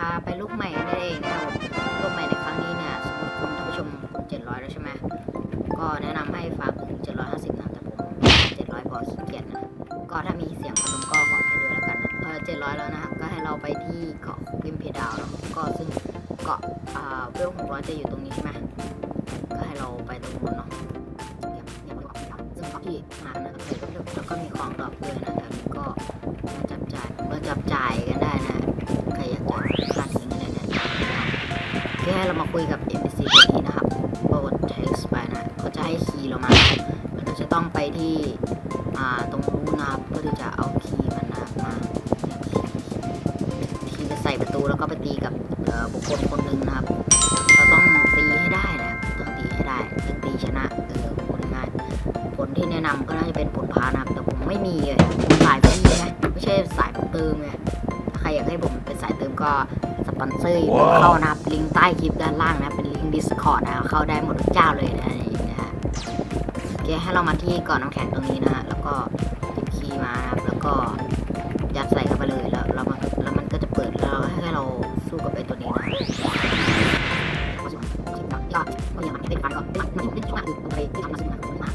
พาไปลูกใหม่นั่นเองนะครับลูกใหม่ในครั้งนี้เนี่ยสมมติคุณท่านผู้ชม700แล้วใช่ไหมก็แนะนำให้ฝากถึง750นะแต่ผม700พอขี้เกียจนะก็ถ้ามีเสียงพัดลมก็ขออภัยด้วยแล้วกันนะเออ700แล้วนะครับก็ให้เราไปที่เกาะริมเพดาวเนาะก็ซึ่งเกาะอ่าเวล600จะอยู่ตรงนี้ใช่ไหมก็ให้เราไปตรงนู้นเนาะเนี่ยเนี่ยมันกาะเพดาวซึ่งเกาะที่มานะแล้วก็มีของดรอปด้วยนะ คุยกับ NPC ตัวนี้นะครับโปรด text ไปนะเขาจะให้คีย์เรามาแล้วก็จะต้องไปที่ตรงนู้นะครับเพื่อที่จะเอาคีย์มันนะมาคีย์ไปใส่ประตูแล้วก็ไปตีกับบุคคลคนหนึ่งนะครับ เราต้องตีให้ได้นะต้องตีให้ได้ถึงตีชนะเออพูดง่ายผลที่แนะนำก็น่าจะเป็นผลพานะครับ แต่ผมไม่มีเลยสายฟรีไงไม่ใช่สายเติมไงถ้าใครอยากให้ผมเป็นสายเติมก็ ปอนเซอร์อยู่เข้านะครับลิงก์ใต้คลิปด้านล่างนะเป็นลิงก์ Discord นะเข้าได้หมดทุกเจ้าเลยนะนี่นะฮะโอเคให้เรามาที่ก่อนน้ำแข็งตรงนี้นะฮะแล้วก็หยิบคีย์มาครับแล้วก็ยัดใส่เข้าไปเลยแล้วแล้วมันแล้วมันก็จะเปิดแล้วให้เราสู้กับไอ้ตัวนี้นะก็ส่วนที่มันก็ก็ยังมันเป็นฟันก็เป็นมันเป็นช่วงอื่นไปที่ทำมาซึ่งมันมาก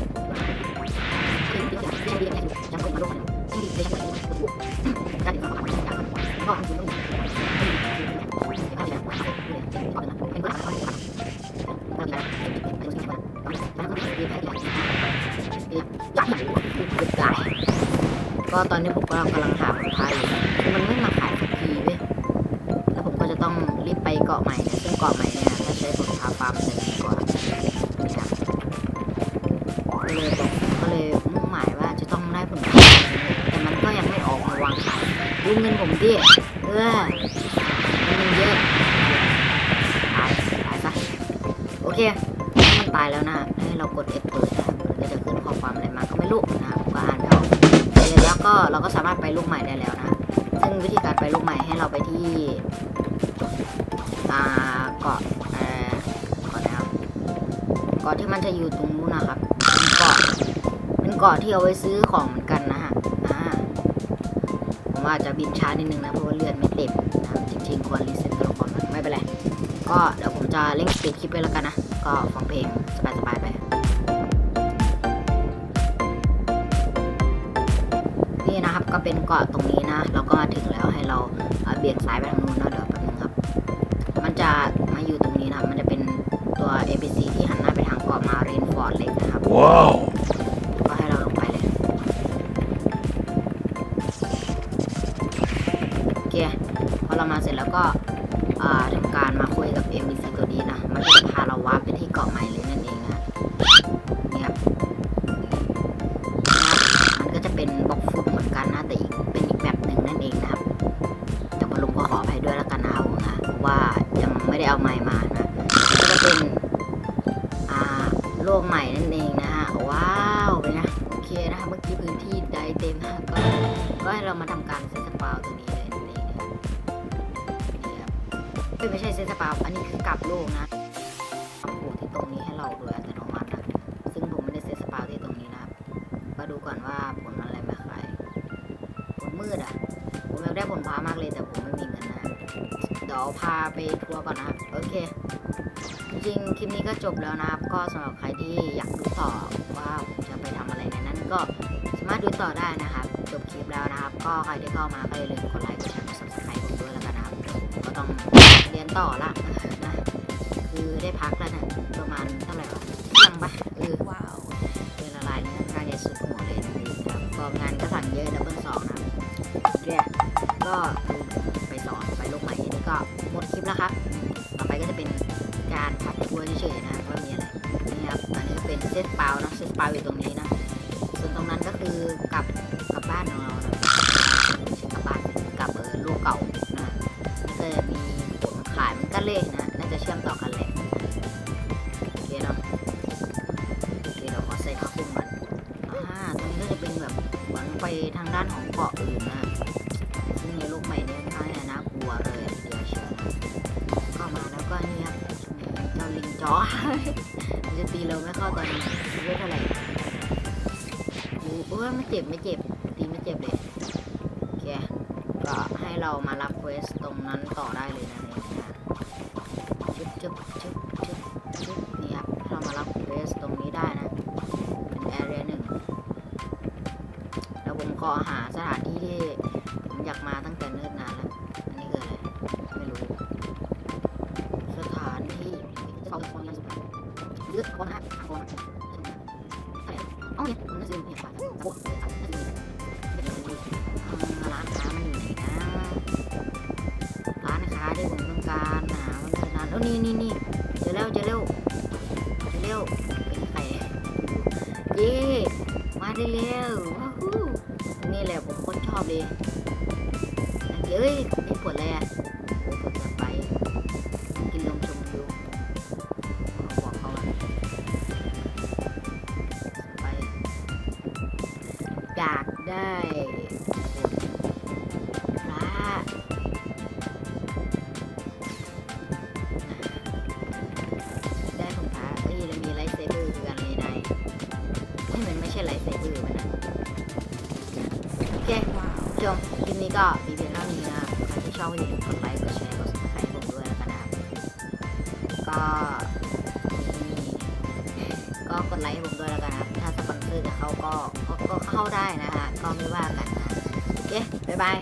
ที่ที่ที่ที่ที่ยังไม่มาลงที่ที่ที่ที่การที่เขาก็คือต้อง ก็ตอนนี้ผมก็กำลังหาคนพายอยู่คือมันไม่มาขายสักทีเว้ยแล้วผมก็จะต้องรีบไปเกาะใหม่นะซึ่งเกาะใหม่เนี่ยถ้าใช้ผลพาฟาร์มหนึ่งกว่านะครับก็เลยบอกก็เลยมุ่งหมายว่าจะต้องได้ผลพาแต่มันก็ยังไม่ออกมาวางขายดูเงินผมดิเออเงินเยอะตายตายซะโอเคมันตายแล้วนะให้เรากด F เปิดนะมันก็จะขึ้นข้อความอะไรมาก็ไม่รู้นะ ลูกใหม่ได้แล้วนะซึ่งวิธีการไปลูกใหม่ให้เราไปที่อ่าเกาะเอ่อเกาะนะครับเกาะที่มันจะอยู่ตรงนู้นนะครับเป็นเกาะเป็นเกาะที่เอาไว้ซื้อของเหมือนกันนะฮะอ่าผมอาจจะบินช้านิดนึงนะเพราะว่าเลือดไม่เต็มนะจริงๆควรรีเซ็ตตัวละครมันไม่เป็นไรก็เดี๋ยวผมจะเล่นสปีดคลิปไปแล้วกันนะ ก็ฟังเพลงสบายๆไป เป็นเกาะตรงนี้นะ เราก็มาถึงแล้วให้เราเบี่ยงซ้ายไปทางนู้นนะเดี๋ยวแป๊บนึงครับ มันจะมาอยู่ตรงนี้นะ มันจะเป็นตัว ABC ด้วยแล้วกันนะครับผมนะเพราะว่ายังไม่ได้เอาไม้มานะก็จะเป็นอ่าโลกใหม่นั่นเองนะฮะว้าวเป็นไงโอเคนะครับเมื่อกี้พื้นที่ได้เต็มนะก็ก็ให้เรามาทำการเซตสปาวตัวนี้เลยนั่นเองนะครับนี่ครับเอ้ยไม่ใช่เซตสปาวอันนี้คือกลับโลกนะเอาโผล่ที่ตรงนี้ให้เราโดยอัตโนมัตินะซึ่งผมไม่ได้เซตสปาวที่ตรงนี้นะครับมาดูก่อนว่าผลอะไรมาขายผลมืดอะ ผมอยากได้ผลพามากเลยแต่ผมไม่มีเงินนะเดี๋ยวพาไปทัวร์ก่อนนะครับโอเค จริงคลิปนี้ก็จบแล้วนะครับ ก็สำหรับใครที่อยากดูต่อว่าผมจะไปทำอะไรในนั้น ก็สามารถดูต่อได้นะครับ จบคลิปแล้วนะครับ ก็ใครที่เข้ามาก็อย่าลืมกดไลค์กดแชร์กด subscribe ผมด้วยแล้วกันนะครับผมก็ต้องเรียนต่อละนะคือได้พักแล้วนะประมาณเท่าไหร่วะเที่ยงปะเออว้าวเป็นละลายนี่งานใหญ่สุดหัวเลยนะครับก็งาน หมดคลิปแล้วครับ ต่อไปก็จะเป็นการพักทัวเฉยๆนะว่ามีอะไรนี่ครับอันนี้เป็นเซตเปล่านะเซตเปล่าอยู่ตรงนี้นะส่วนตรงนั้นก็คือกลับกลับบ้านของเรานะไม่ใช่กลับบ้านกลับเออลูกเก่านะก็จะมีผลขายมันก็เลยนะน่าจะเชื่อมต่อกันแหละโอเคเนาะโอเคเราขอใส่ข้าวคลุมมันอ่าตรงนี้ก็จะเป็นแบบเหมือนไปทางด้านของเกาะอื่นนะซึ่งในโลกใหม่เนี่ยค่อนข้างน่ากลัวเลย เจ้าลิงจ้อมันจะตีเราไม่เข้าตอนนี้เวทเท่าไหร่โอ้โหไม่เจ็บไม่เจ็บ ตีไม่เจ็บเลยโอเคก็ให้เรามารับเควสตรงนั้นต่อได้เลยนะ นี่นี่นี่เจอแล้วเจอแล้วเจอแล้วเป็นใครเนี่ยเย้มาได้แล้วว้าวนี่แหละผมโคตรชอบเลยเอ้ยนี่ผลอะไรอะโอ้ผลจะไป กินลมชมวิวบอกเขาอะไปอยากได้ ช่ไลท์เซเบอร์มันนะโอเคจบคลิปนี้ก็มีเพียงเท่านี้นะใครที่ชอบก็อย่าลืมกดไลค์กดแชร์กด subscribe ให้ผมด้วยแล้วกันนะครับก็ก็กดไลค์ให้ผมด้วยแล้วกันนะครับถ้าสปอนเซอร์จะเข้าก็ก็ก็เข้าได้นะฮะก็ไม่ว่ากันนะโอเคบ๊ายบาย